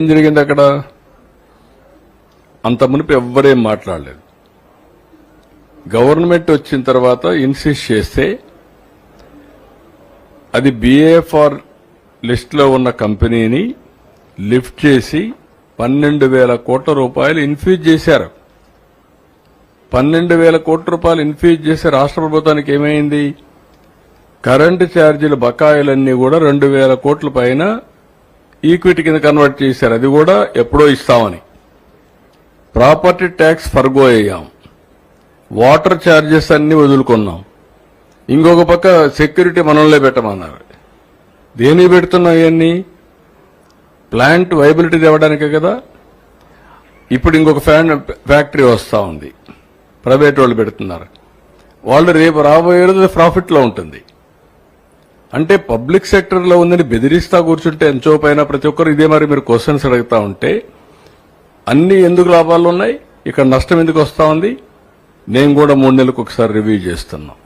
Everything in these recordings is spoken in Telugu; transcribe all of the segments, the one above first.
ఏం జరిగింది అక్కడ? అంత మునిపు ఎవ్వరేం మాట్లాడలేదు. గవర్నమెంట్ వచ్చిన తర్వాత ఇన్సిస్ట్ చేస్తే అది బిఏఎఫ్ఆర్ లిస్టులో ఉన్న కంపెనీని లిఫ్ట్ చేసి పన్నెండు వేల కోట్ల రూపాయలు ఇన్ఫ్యూజ్ చేశారు. పన్నెండు వేల కోట్ల రూపాయలు ఇన్ఫ్యూజ్ చేసి రాష్ట్ర ప్రభుత్వానికి ఏమైంది? కరెంటు ఛార్జీల బకాయిలన్నీ కూడా రెండు వేల కోట్ల పైన ఈక్విటీ కింద కన్వర్ట్ చేశారు. అది కూడా ఎప్పుడో ఇస్తామని. ప్రాపర్టీ ట్యాక్స్ ఫర్గో అయ్యాం. వాటర్ ఛార్జెస్ అన్ని వదులుకున్నాం. ఇంకొక పక్క సెక్యూరిటీ మనల్నే పెట్టమన్నారు. దేని పెడుతున్నాం ఇవన్నీ? ప్లాంట్ వైబిలిటీ తేవడానికే కదా? ఇప్పుడు ఇంకొక ఫ్యాన్ ఫ్యాక్టరీ వస్తూ ఉంది. ప్రైవేట్ వాళ్ళు పెడుతున్నారు. వాళ్ళు రేపు రాబోయే రోజు ప్రాఫిట్లో ఉంటుంది. అంటే పబ్లిక్ సెక్టర్లో ఉందని బెదిరిస్తా కూర్చుంటే ఎంచో పైన ప్రతి ఒక్కరు ఇదే మరి మీరు క్వశ్చన్స్ అడుగుతా ఉంటే అన్ని ఎందుకు లాభాలు ఉన్నాయి? ఇక్కడ నష్టం ఎందుకు వస్తా ఉంది? నేను కూడా మూడు నెలలకు ఒకసారి రివ్యూ చేస్తున్నాం.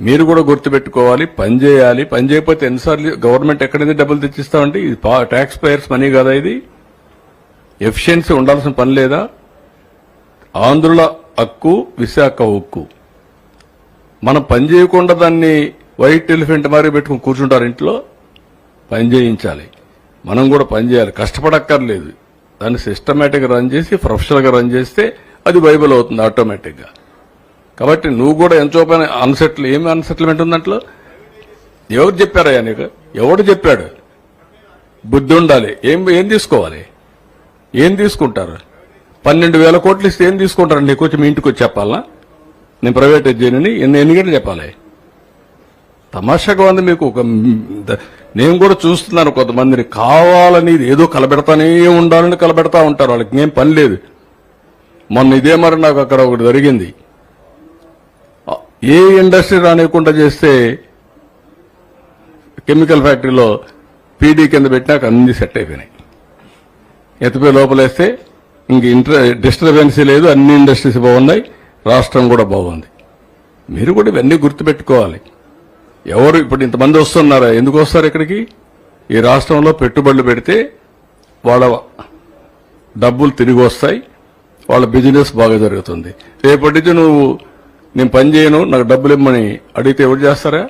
మీరు కూడా గుర్తుపెట్టుకోవాలి పని చేయాలి. పని చేయకపోతే ఎన్నిసార్లు గవర్నమెంట్ ఎక్కడైతే డబ్బులు తెచ్చిస్తామంటే ఇది ట్యాక్స్ పేయర్స్ మనీ కదా ఇది? ఎఫిషియన్సీ ఉండాల్సిన పని లేదా? ఆంధ్రుల హక్కు విశాఖ హక్కు. మనం పని చేయకుండా దాన్ని వైట్ ఎలిఫెంట్ మరి పెట్టుకుని కూర్చుంటారు ఇంట్లో పని చేయించాలి. మనం కూడా పని చేయాలి. కష్టపడక్కర్లేదు. దాన్ని సిస్టమేటిక్గా రన్ చేసి ప్రొఫెషనల్గా రన్ చేస్తే అది బైబిల్ అవుతుంది ఆటోమేటిక్గా కాబట్టి నువ్వు కూడా ఎంతో పైన అన్సెటిల్ ఏమి అన్సెటిల్మెంట్ ఉందంట్లో ఎవరు చెప్పారయ్యా నీకు? ఎవడు చెప్పాడు? బుద్ధి ఉండాలి. ఏం ఏం తీసుకోవాలి? ఏం తీసుకుంటారు? పన్నెండు వేల కోట్లు ఇస్తే ఏం తీసుకుంటారు? నీకు వచ్చి మీ ఇంటికి వచ్చి చెప్పాలా నేను ప్రైవేట్ చేయనని ఎన్ని ఎన్ని గంటలు చెప్పాలి? తమాషాగా ఉంది మీకు ఒక నేను కూడా చూస్తున్నాను కొంతమందిని. కావాలని ఇది ఏదో కలబెడతానే ఉండాలని కలబెడతా ఉంటారు. వాళ్ళకి ఏం పని లేదు. మొన్న ఇదే మరి నాకు అక్కడ ఒకటి జరిగింది. ఏ ఇండస్ట్రీ రానియకుండా చేస్తే కెమికల్ ఫ్యాక్టరీలో పీడీ కింద పెట్టినాక అన్ని సెట్ అయిపోయినాయి. ఎత్తిపోయి లోపలేస్తే ఇంక ఇంటర్ డిస్టర్బెన్సీ లేదు అన్ని ఇండస్ట్రీస్ బాగున్నాయి రాష్ట్రం కూడా బాగుంది. మీరు కూడా ఇవన్నీ గుర్తుపెట్టుకోవాలి. ఎవరు ఇప్పుడు ఇంతమంది వస్తున్నారా? ఎందుకు వస్తారు ఇక్కడికి? ఈ రాష్ట్రంలో పెట్టుబడులు పెడితే వాళ్ళ డబ్బులు తిరిగి వస్తాయి వాళ్ళ బిజినెస్ బాగా జరుగుతుంది. రేపటి నుంచి నువ్వు నేను పని చేయను నాకు డబ్బులు ఇమ్మని అడిగితే ఎవరు చేస్తారా?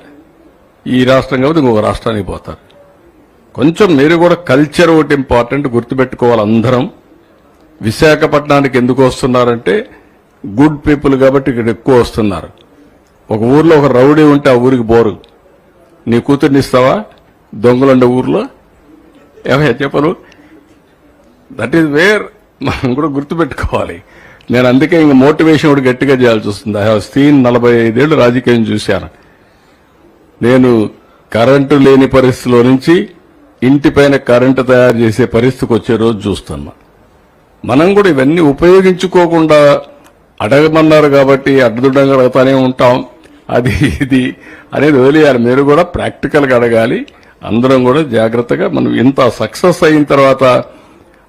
ఈ రాష్ట్రం కాబట్టి ఇంకొక రాష్ట్రానికి పోతారు. కొంచెం మీరు కూడా కల్చర్ ఒకటి ఇంపార్టెంట్ గుర్తుపెట్టుకోవాలి అందరం. విశాఖపట్నానికి ఎందుకు వస్తున్నారంటే గుడ్ పీపుల్ కాబట్టి ఇక్కడ ఎక్కువ వస్తున్నారు. ఒక ఊర్లో ఒక రౌడీ ఉంటే ఆ ఊరికి బోరు. నీ కూతుర్ని ఇస్తావా? దొంగలుండే ఊర్లో? ఏమయ్యా చెప్పరు దట్ ఈస్ వేర్ మనం కూడా గుర్తుపెట్టుకోవాలి. నేను అందుకే ఇంక మోటివేషన్ కూడా గట్టిగా చేయాల్సి వస్తుంది. ఐ హావ్ సీన్ నలభై ఐదేళ్ళు రాజకీయం చూశాను. నేను కరెంటు లేని పరిస్థితిలో నుంచి ఇంటిపైన కరెంటు తయారు చేసే పరిస్థితికి వచ్చే రోజు చూస్తున్నా. మనం కూడా ఇవన్నీ ఉపయోగించుకోకుండా అడగమన్నారు కాబట్టి అడ్డుదండంగా అడుగుతానే ఉంటాం. అది ఇది అనేది వదిలేయాలి. మీరు కూడా ప్రాక్టికల్గా అడగాలి. అందరం కూడా జాగ్రత్తగా మనం ఇంత సక్సెస్ అయిన తర్వాత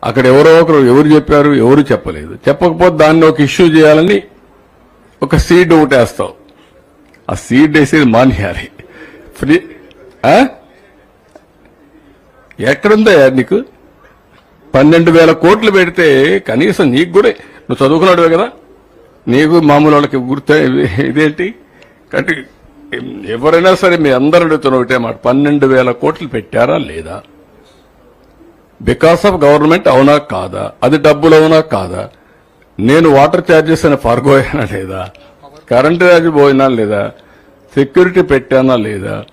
అక్కడ ఎవరో ఒకరు ఎవరు చెప్పారు ఎవరు చెప్పలేదు. చెప్పకపోతే దాన్ని ఒక ఇష్యూ చేయాలని ఒక సీడ్ ఒకటి వేస్తావు ఆ సీడ్ వేసేది మానేయాలి. ఫ్రీ ఆ? ఎక్కడుందా నీకు? పన్నెండు వేల కోట్లు పెడితే కనీసం నీకు కూడా నువ్వు చదువుకున్నాడువే కదా? నీకు మామూలు వాళ్ళకి గుర్తు ఇదేంటి? కాబట్టి ఎవరైనా సరే మీ అందరూ అడుగుతున్న ఒకటే మాట పన్నెండు వేల కోట్లు పెట్టారా లేదా? బికాస్ ఆఫ్ గవర్నమెంట్ అవునా కాదా? అది డబ్బులు అవునా కాదా? నేను వాటర్ ఛార్జెస్ అని పారుకోయానా లేదా? కరెంటు ఛార్జ్ పోయినా లేదా? సెక్యూరిటీ పెట్టానా లేదా?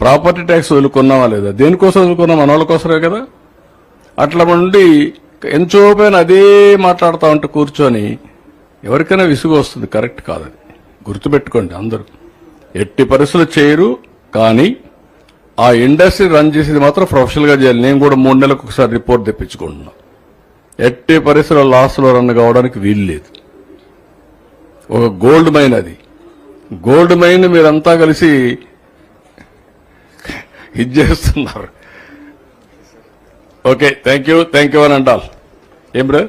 ప్రాపర్టీ ట్యాక్స్ వదులుకున్నావా లేదా? దేనికోసం వదులుకున్నాం మన వాళ్ళ కోసమే కదా? అట్లా ఉండి ఎంతో అదే మాట్లాడుతూ ఉంటే కూర్చొని ఎవరికైనా విసుగు వస్తుంది కరెక్ట్ కాదని. గుర్తుపెట్టుకోండి అందరూ. ఎట్టి పరిస్థితులు చేయరు కానీ ఆ ఇండస్ట్రీ రన్ చేసేది మాత్రం ప్రొఫెషనల్గా చేయాలి. నేను కూడా మూడు నెలలకు ఒకసారి రిపోర్ట్ తెప్పించుకుంటున్నా. ఎట్టి పరిస్థితుల్లో లాస్ట్లో రన్ కావడానికి వీలు లేదు. ఒక గోల్డ్ మైన్ అది. గోల్డ్ మైన్ మీరంతా కలిసి ఇది చేస్తున్నారు. Okay thank you thank you అని అంటారు. ఏం బ్రదర్?